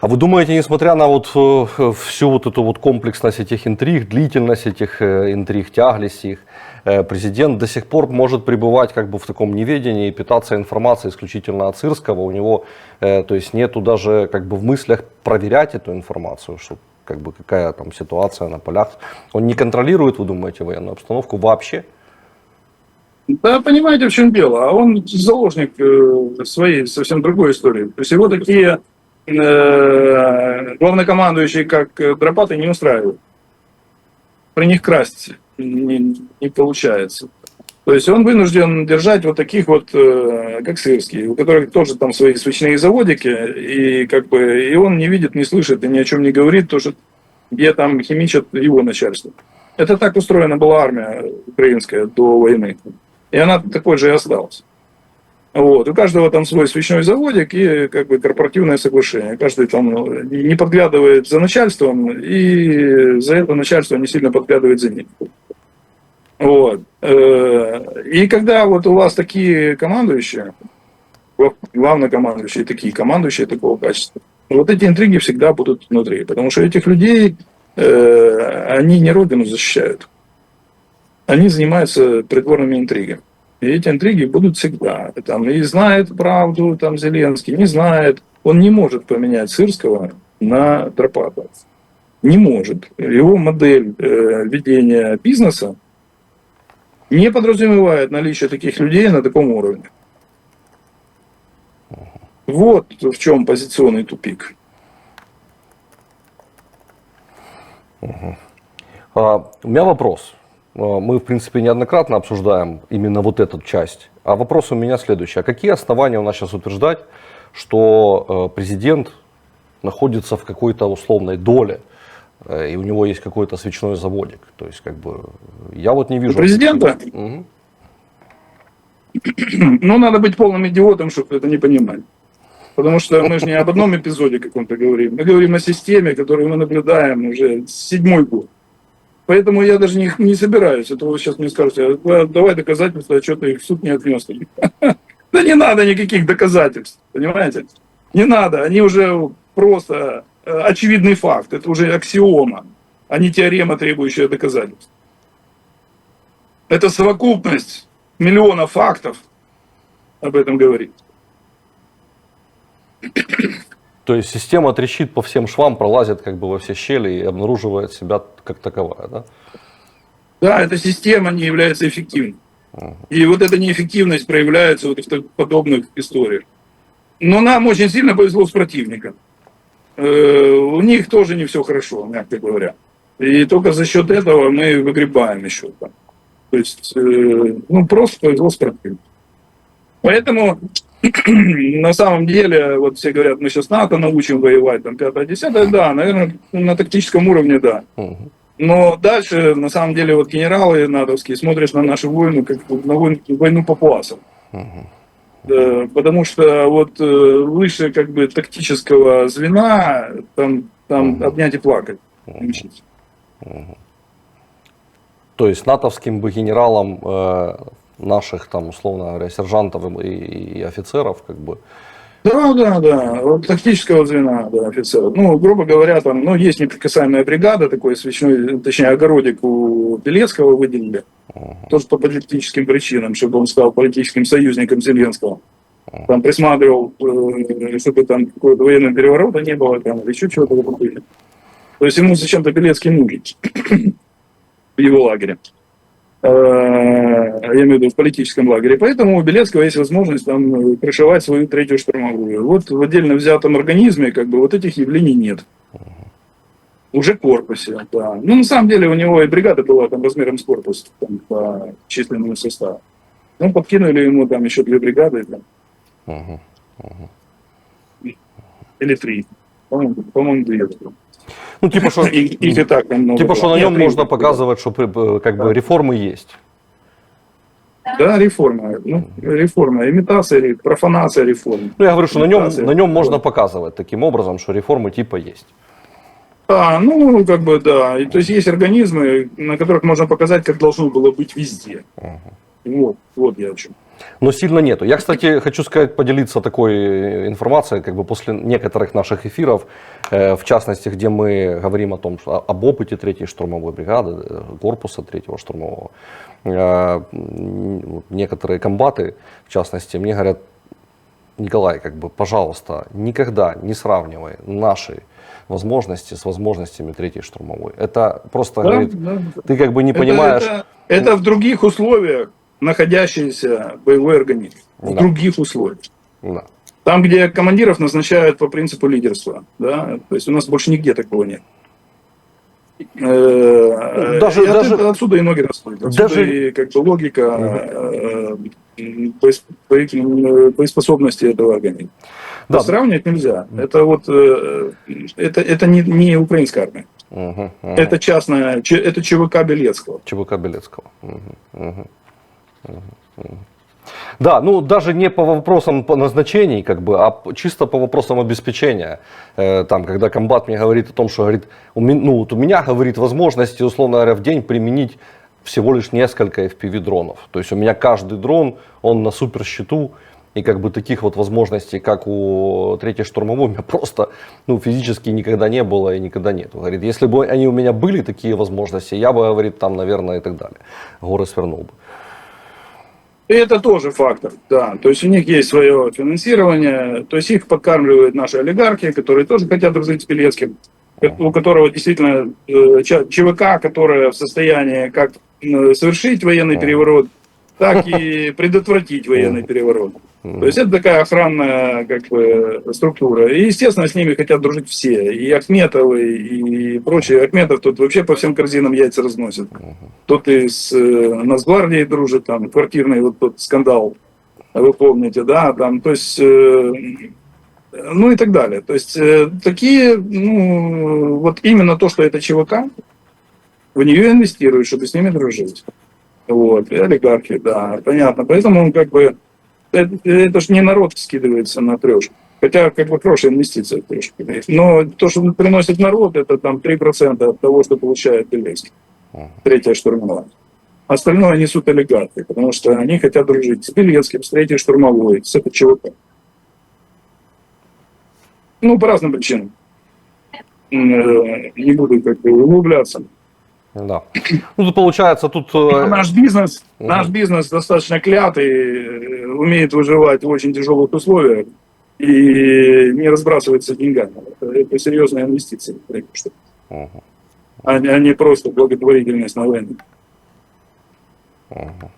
А вы думаете, несмотря на вот э, всю вот эту вот комплексность этих интриг, длительность этих э, интриг, тяглость их, э, президент до сих пор может пребывать как бы в таком неведении и питаться информацией исключительно от Сырского. У него, то есть нету даже как бы в мыслях проверять эту информацию, что как бы какая там ситуация на полях. Он не контролирует, вы думаете, военную обстановку вообще? Да, понимаете, в чем дело. А он заложник своей совсем другой истории. То есть его такие э, главнокомандующие, как Дропаты, не устраивают. При них красть не, не получается. То есть он вынужден держать вот таких вот, э, как Сырский, у которых тоже там свои свечные заводики, и как бы и он не видит, не слышит и ни о чем не говорит, то, что где там химичат его начальство. Это так устроена была армия украинская до войны. И она такой же и осталась. Вот. У каждого там свой свечной заводик и как бы корпоративное соглашение. Каждый там ну, не подглядывает за начальством, и за это начальство не сильно подглядывает за ним. Вот. Э, и когда вот у вас такие командующие, главнокомандующие такие, командующие такого качества, вот эти интриги всегда будут внутри, потому что этих людей, э, они не родину защищают, они занимаются придворными интригами. И эти интриги будут всегда. Там, и знает правду там Зеленский, не знает. Он не может поменять Сырского на Тропата. Не может. Его модель э, ведения бизнеса не подразумевает наличие таких людей на таком уровне. Вот в чем позиционный тупик. Угу. А, у меня вопрос. А, мы, в принципе, неоднократно обсуждаем именно вот эту часть. А вопрос у меня следующий. А какие основания у нас сейчас утверждать, что э, президент находится в какой-то условной доле, э, и у него есть какой-то свечной заводик? То есть, как бы, я вот не вижу... Президента? Угу. Ну, надо быть полным идиотом, чтобы это не понимать. Потому что мы же не об одном эпизоде каком-то говорим. Мы говорим о системе, которую мы наблюдаем уже седьмой год. Поэтому я даже не, не собираюсь. Это вы сейчас мне скажете, «А, давай доказательства, а что ты их в суд не отнес. Да не надо никаких доказательств, понимаете? Не надо, они уже просто э, очевидный факт, это уже аксиома, а не теорема, требующая доказательств. Это совокупность миллиона фактов об этом говорит. То есть система трещит по всем швам, пролазит как бы во все щели и обнаруживает себя как таковая, да? Да, эта система не является эффективной. И вот эта неэффективность проявляется вот в подобных историях. Но нам очень сильно повезло с противником. Э, у них тоже не все хорошо, мягко говоря. И только за счет этого мы выгребаем еще там. То есть, э, ну, просто повезло с противником. Поэтому на самом деле, вот все говорят, мы сейчас НАТО научим воевать, там, 5-10, да, наверное, на тактическом уровне, да. Но дальше, на самом деле, вот генералы натовские смотрят на нашу войну, как на войну, войну папуасов. Да, потому что вот э, выше как бы тактического звена там, там обнять и плакать. То есть натовским бы генералам э, наших там, условно говоря, сержантов и, и офицеров, как бы. Да, да, да, вот тактического звена, да, офицеров. Ну, грубо говоря, там, ну, есть неприкасаемая бригада, такой свечной, точнее, огородик у Белецкого выделили, uh-huh. тоже по политическим причинам, чтобы он стал политическим союзником Зеленского. Uh-huh. Там присматривал, э, чтобы там какого-то военного переворота не было, там, или еще чего-то такое. То есть ему зачем-то Белецкий нужен в его лагере. Э, я имею в виду в политическом лагере. Поэтому у Белецкого есть возможность там крышевать свою третью штурмовую. Вот в отдельно взятом организме как бы вот этих явлений нет. Уже корпусе, да. Ну, на самом деле, у него и бригада была там размером с корпус, там, по численному составу. Ну, подкинули ему там еще две бригады. Там. Uh-huh. Uh-huh. Или три. По-моему, по-моему две. Ну, типа, что, и, и, и так типа, что на нем можно показывать, что как бы реформы есть. Да, реформа. Ну, реформа, имитация, профанация реформ. Ну, я говорю, что на нем, на нем можно показывать таким образом, что реформы типа есть. А, ну, как бы, да. И, то есть есть организмы, на которых можно показать, как должно было быть везде. Угу. Вот, вот я о чем. Но сильно нету. Я, кстати, хочу сказать, поделиться такой э, информацией, как бы после некоторых наших эфиров, э, в частности, где мы говорим о том, что об опыте третьей штурмовой бригады, э, корпуса третьего штурмового. Э, Некоторые комбаты, в частности, мне говорят, Николай, как бы, пожалуйста, никогда не сравнивай наши возможности с возможностями третьей штурмовой. Это просто, Да, говорит, да. ты как бы не Это- понимаешь. Это, это в других условиях находящийся боевой организм. В Да. других условиях. Да. Там, где командиров назначают по принципу лидерства. Да? То есть у нас больше нигде такого нет. Э, Даже- и даже- отсюда и ноги растут. Отсюда Даже- и как бы логика э, боес- бои- боеспособности этого организма. Да. Сравнивать нельзя. Это вот э, это, это не, не украинская армия. Мгм, мгм. Это частная, это ЧВК Белецкого. ЧВК Белецкого. Мгм, мгм. Да, ну даже не по вопросам по назначений, как бы, а чисто по вопросам обеспечения. Э, там, когда комбат мне говорит о том, что говорит, у мен- ну, вот у меня говорит возможности, условно говоря, в день применить всего лишь несколько FPV дронов. То есть у меня каждый дрон, он на супер счету, и как бы таких вот возможностей, как у третьей штурмовой, у меня просто ну, физически никогда не было и никогда нет. Говорит, если бы они у меня были, такие возможности, я бы, говорит, там, наверное, и так далее. Горы свернул бы. И это тоже фактор, да. То есть у них есть свое финансирование, то есть их подкармливают наши олигархи, которые тоже хотят дружить с Белецким, у которого действительно э, ЧВК, которая в состоянии как э, совершить военный переворот, так и предотвратить военный переворот. То есть это такая охранная как бы, структура. И, естественно, с ними хотят дружить все. И Ахметовы, и прочие. Ахметов тут вообще по всем корзинам яйца разносит. Тот и с э, Нацгвардией дружит, там, квартирный вот тот скандал, вы помните, да, там, то есть, э, ну и так далее. То есть, э, такие, ну, вот именно то, что это ЧВК, в нее инвестируют, чтобы с ними дружить. Вот, и олигархи, да, понятно. Поэтому, он как бы, это, это же не народ скидывается на трешку. Хотя, как бы, хорошая инвестиция в трешку. Но то, что приносит народ, это там 3% от того, что получает Белецкий. Третья штурмовая. Остальное несут олигархи, потому что они хотят дружить с Белецким, с третьей штурмовой, с этой ЧВК. Ну, по разным причинам. Э, Не буду как бы углубляться. Да. Ну, получается, тут... э, Наш бизнес, наш бизнес достаточно клятый, э, умеет выживать в очень тяжелых условиях и не разбрасывается деньгами. Это, это серьезная инвестиция, что. Мгм, а, а не просто благотворительность на войне. мгм.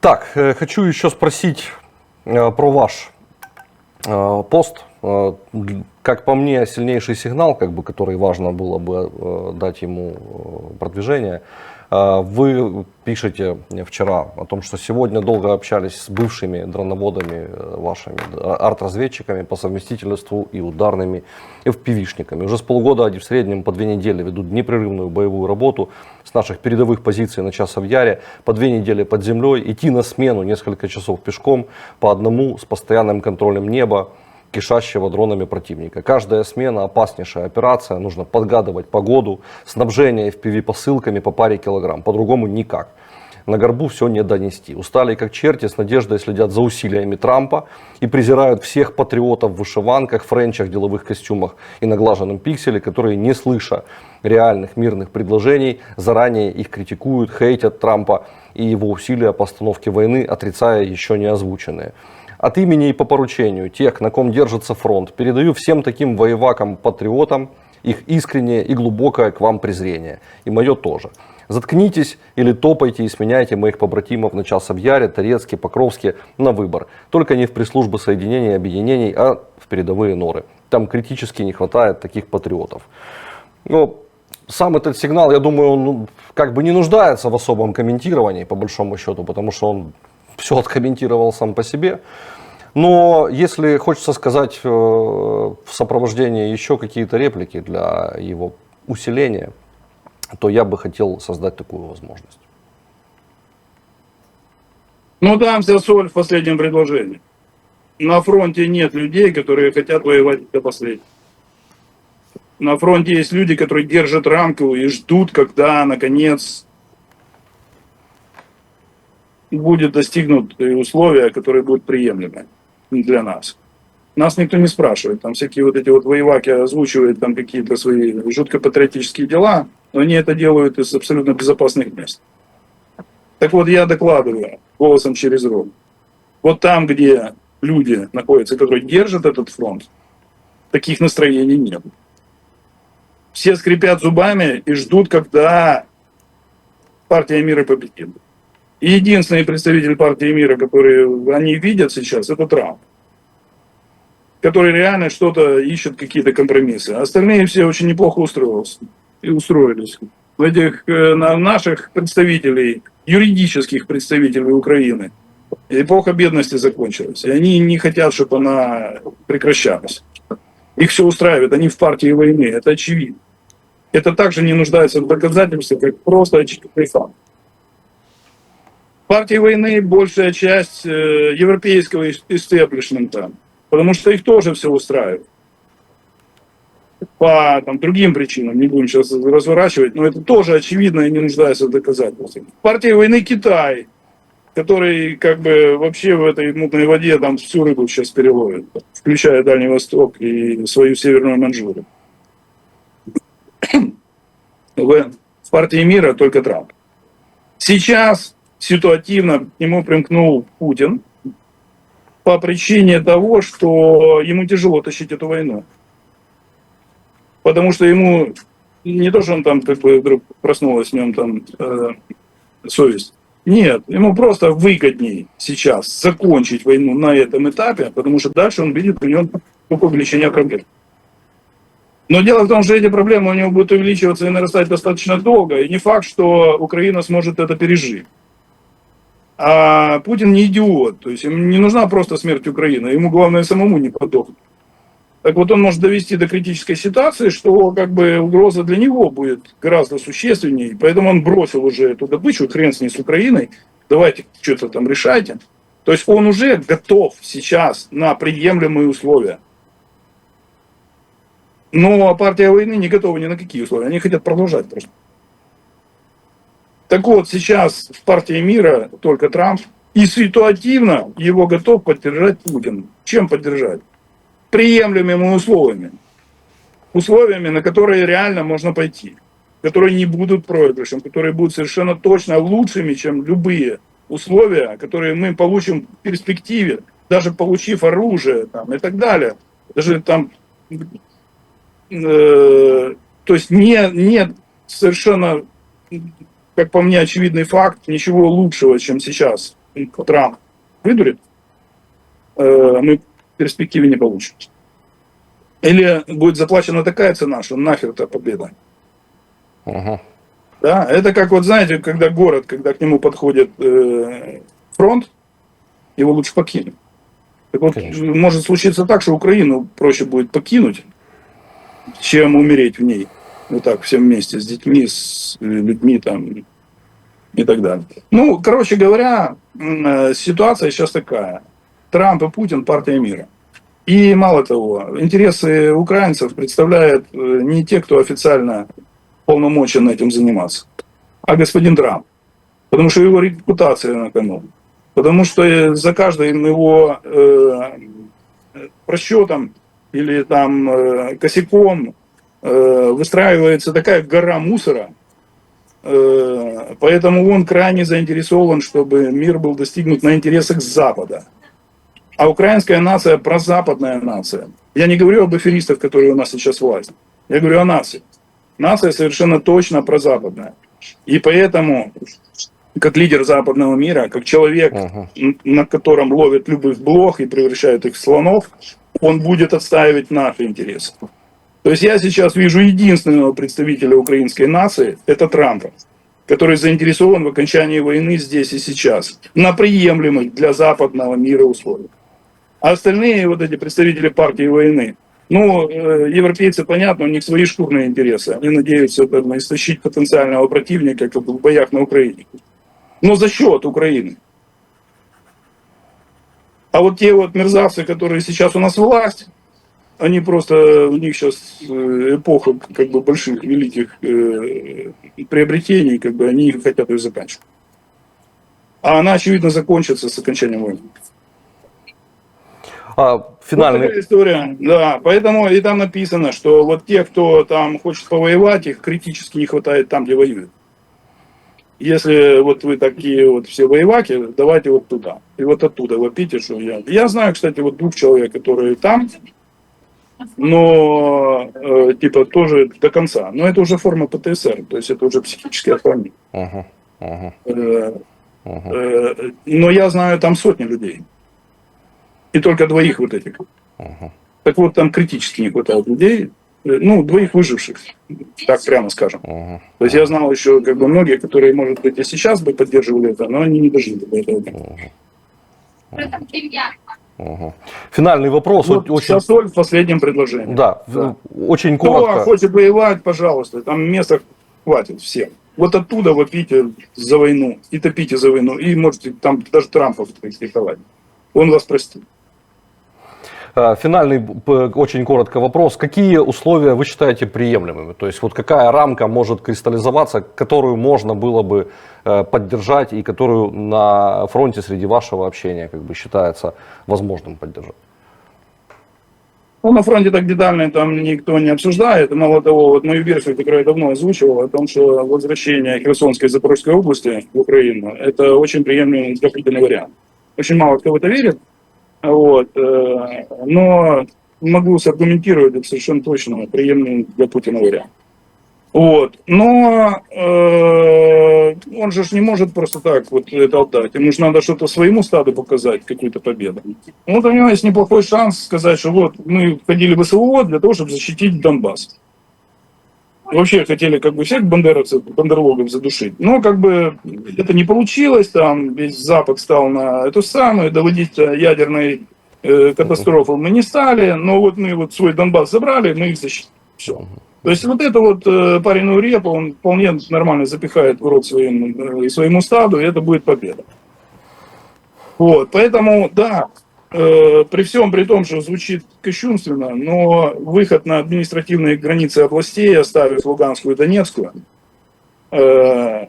Так, э, хочу еще спросить э, про ваш э, пост. Как по мне, сильнейший сигнал, как бы, который важно было бы дать ему продвижение. Э, Вы пишете вчера о том, что сегодня долго общались с бывшими дроноводами э, вашими, арт-разведчиками по совместительству и ударными FPV-шниками. Уже с полгода они в среднем по две недели ведут непрерывную боевую работу с наших передовых позиций на часов Яре, по две недели под землей, идти на смену несколько часов пешком, по одному с постоянным контролем неба, кишащего дронами противника. Каждая смена опаснейшая операция, нужно подгадывать погоду, снабжение FPV посылками по паре килограмм, по-другому никак. На горбу все не донести. Устали как черти, с надеждой следят за усилиями Трампа и презирают всех патриотов в вышиванках, френчах, деловых костюмах и наглаженном пикселе, которые, не слыша реальных мирных предложений, заранее их критикуют, хейтят Трампа и его усилия по остановке войны, отрицая еще не озвученные. От имени и по поручению тех, на ком держится фронт, передаю всем таким воевакам-патриотам их искреннее и глубокое к вам презрение. И мое тоже. Заткнитесь или топайте и сменяйте моих побратимов на час в Яре, Торецке, Покровске на выбор. Только не в пресс-службы соединений и объединений, а в передовые норы. Там критически не хватает таких патриотов. Но сам этот сигнал, я думаю, он ну, как бы не нуждается в особом комментировании, по большому счету, потому что он все откомментировал сам по себе. Но если хочется сказать э, в сопровождении еще какие-то реплики для его усиления, то я бы хотел создать такую возможность. Ну, дам вся соль в последнем предложении. На фронте нет людей, которые хотят воевать до последнего. На фронте есть люди, которые держат рамку и ждут, когда, наконец, будет достигнут условия, которые будут приемлемы для нас. Нас никто не спрашивает, там всякие вот эти вот воеваки озвучивают там какие-то свои жутко патриотические дела, но они это делают из абсолютно безопасных мест. Так вот, я докладываю голосом через рот. Вот там, где люди находятся, которые держат этот фронт, таких настроений нет. Все скрипят зубами и ждут, когда партия мира победит. Единственный представитель партии мира, который они видят сейчас, это Трамп. Который реально что-то ищет, какие-то компромиссы. Остальные все очень неплохо устроились. И устроились. Этих э, на наших представителей, юридических представителей Украины, эпоха бедности закончилась. И они не хотят, чтобы она прекращалась. Их все устраивает, они в партии войны, это очевидно. Это также не нуждается в доказательствах, как просто очевидный факт. Партии войны большая часть э, европейского истеблишмента, потому что их тоже все устраивает. По там, другим причинам, не будем сейчас разворачивать, но это тоже очевидно и не нуждается в доказательствах. Партия войны Китай, который как бы вообще в этой мутной воде там всю рыбу сейчас переловит, включая Дальний Восток и свою Северную Манчжурию. В партии мира только Трамп. Сейчас ситуативно к нему примкнул Путин по причине того, что ему тяжело тащить эту войну. Потому что ему не то, что он там как бы вдруг проснулась в нем там э, совесть. Нет, ему просто выгоднее сейчас закончить войну на этом этапе, потому что дальше он видит в нем только увеличение проблем. Но дело в том, что эти проблемы у него будут увеличиваться и нарастать достаточно долго, и не факт, что Украина сможет это пережить. А Путин не идиот, то есть ему не нужна просто смерть Украины, ему главное самому не подохнуть. Так вот он может довести до критической ситуации, что как бы угроза для него будет гораздо существеннее, поэтому он бросил уже эту добычу, хрен с ней с Украиной, давайте что-то там решайте. То есть он уже готов сейчас на приемлемые условия. Но партия войны не готова ни на какие условия, они хотят продолжать просто. Так вот, сейчас в партии мира только Трамп, и ситуативно его готов поддержать Путин. Чем поддержать? Приемлемыми условиями. Условиями, на которые реально можно пойти. Которые не будут проигрышем, которые будут совершенно точно лучшими, чем любые условия, которые мы получим в перспективе, даже получив оружие там, и так далее. Даже там, э, то есть не, нет совершенно как по мне, очевидный факт, ничего лучшего, чем сейчас Трамп выдурит, э, мы в перспективе не получим. Или будет заплачена такая цена, что нахер это победа. Угу. Да, это как вот, знаете, когда город, когда к нему подходит э, фронт, его лучше покинуть. Так вот, Конечно. может случиться так, что Украину проще будет покинуть, чем умереть в ней. Вот так, всем вместе, с детьми, с людьми там и так далее. Ну, короче говоря, э, ситуация сейчас такая. Трамп и Путин – партия мира. И мало того, интересы украинцев представляют э, не те, кто официально полномочен этим заниматься, а господин Трамп. Потому что его репутация на кону. Потому что э, за каждым его э, просчетом или там э, косяком э, выстраивается такая гора мусора, э, поэтому он крайне заинтересован, чтобы мир был достигнут на интересах Запада. А украинская нация прозападная нация. Я не говорю об аферистах, которые у нас сейчас власть. Я говорю о нации. Нация совершенно точно прозападная. И поэтому, как лидер западного мира, как человек, н- на котором ловят любых блох и превращают их в слонов, он будет отстаивать наши интересы. То есть я сейчас вижу единственного представителя украинской нации, это Трампа, который заинтересован в окончании войны здесь и сейчас, на приемлемых для западного мира условиях. А остальные вот эти представители партии войны, ну, э, европейцы, понятно, у них свои шкурные интересы. Они надеются там, истощить потенциального противника, как в боях на Украине. Но за счет Украины. А вот те вот мерзавцы, которые сейчас у нас власть, они просто, у них сейчас э, эпоха как бы больших, великих э, приобретений, как бы они хотят ее заканчивать. А она, очевидно, закончится с окончанием войны. А, Вот финальный... такая история, да. Поэтому и там написано, что вот те, кто там хочет повоевать, их критически не хватает там, где воюют. Если вот вы такие вот все воеваки, давайте вот туда. И вот оттуда вопите, что я... Я знаю, кстати, вот двух человек, которые там, но э, типа тоже до конца. Но это уже форма ПТСР, то есть это уже психический отклонение. Мгм, мгм, Э, э, но я знаю там сотни людей. И только двоих вот этих. Мгм. Так вот, там критически не хватает людей, э, ну, двоих выживших, так прямо скажем. Мгм. То есть я знал еще как бы многие, которые, может быть, и сейчас бы поддерживали это, но они не дожили до этого. дня. Мгм. Финальный вопрос. Вот очень... вся соль в последнем предложении. Да, Да. очень Кто коротко. хочет воевать, пожалуйста, там места хватит всем. Вот оттуда вопите за войну и топите за войну, и можете там даже Трампа критиковать. Он вас простит. А, Финальный, п- очень коротко вопрос. Какие условия вы считаете приемлемыми? То есть вот какая рамка может кристаллизоваться, которую можно было бы э, поддержать и которую на фронте среди вашего общения как бы считается возможным поддержать? Ну, на фронте так детально там никто не обсуждает. Мало того, вот мою версию, которую я давно озвучивал, о том, что возвращение Херсонской и Запорожской области в Украину, это очень приемлемый вариант. Очень мало кто в это верит. Вот. э, Но могу саргументировать это совершенно точно приемлемый для Путина вариант. Вот. Но э, он же не может просто так вот это отдать. Ему же надо что-то своему стаду показать, какую-то победу. Вот у него есть неплохой шанс сказать, что вот мы входили в СВО для того, чтобы защитить Донбасс. Вообще хотели как бы всех бандеровцев, бандерлогов задушить. Но как бы это не получилось, там весь Запад стал на эту самую, доводить до ядерной э, катастрофы мы не стали, но вот мы вот свой Донбасс забрали, мы их защитили. Все. То есть вот это вот э, пареную репу он вполне нормально запихает в рот своим, э, своему стаду, и это будет победа. Вот, поэтому, да, э, при всем при том, что звучит кощунственно, но выход на административные границы областей, оставив Луганскую и Донецкую, э,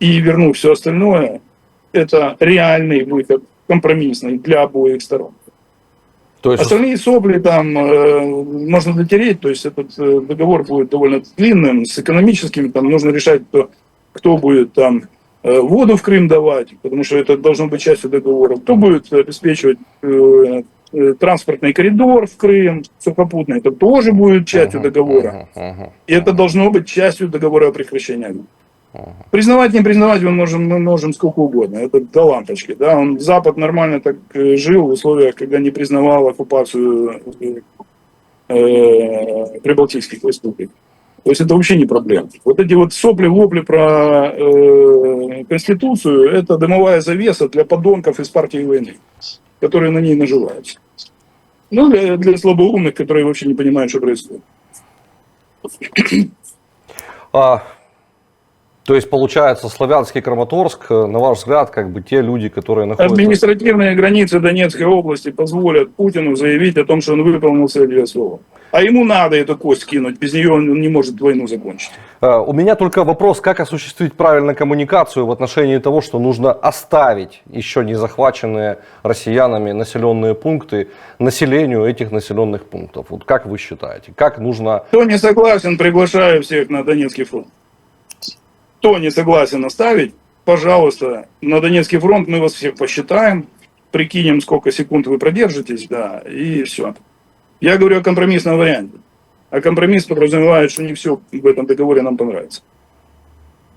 и вернув все остальное, это реальный выход, компромиссный для обоих сторон. То есть, Остальные сопли там э, можно дотереть, то есть этот э, договор будет довольно длинным, с экономическими, там нужно решать, кто, кто будет там воду в Крым давать, потому что это должно быть частью договора, кто будет обеспечивать э, э, транспортный коридор в Крым сухопутный, это тоже будет частью договора. И это должно быть частью договора о прекращении огня. Признавать, не признавать мы можем, мы можем сколько угодно. Это до лампочки. Да? Он, Запад нормально так э, жил в условиях, когда не признавал оккупацию э, э, прибалтийских республик. То есть это вообще не проблема. Вот эти вот сопли-вопли про э, Конституцию, это дымовая завеса для подонков из партии войны, которые на ней наживаются. Ну, для, для слабоумных, которые вообще не понимают, что происходит. А, то есть получается славянский Краматорск, э, на ваш взгляд, как бы те люди, которые находятся... Административные границы Донецкой области позволят Путину заявить о том, что он выполнил цель СВО. А ему надо эту кость кинуть, без нее он не может войну закончить. Э, У меня только вопрос, как осуществить правильно коммуникацию в отношении того, что нужно оставить еще не захваченные россиянами населенные пункты населению этих населенных пунктов. Вот как вы считаете, как нужно... Кто не согласен, приглашаю всех на Донецкий фронт. Кто не согласен оставить, пожалуйста, на Донецкий фронт мы вас всех посчитаем, прикинем, сколько секунд вы продержитесь, да, и все. Я говорю о компромиссном варианте. А компромисс подразумевает, что не все в этом договоре нам понравится.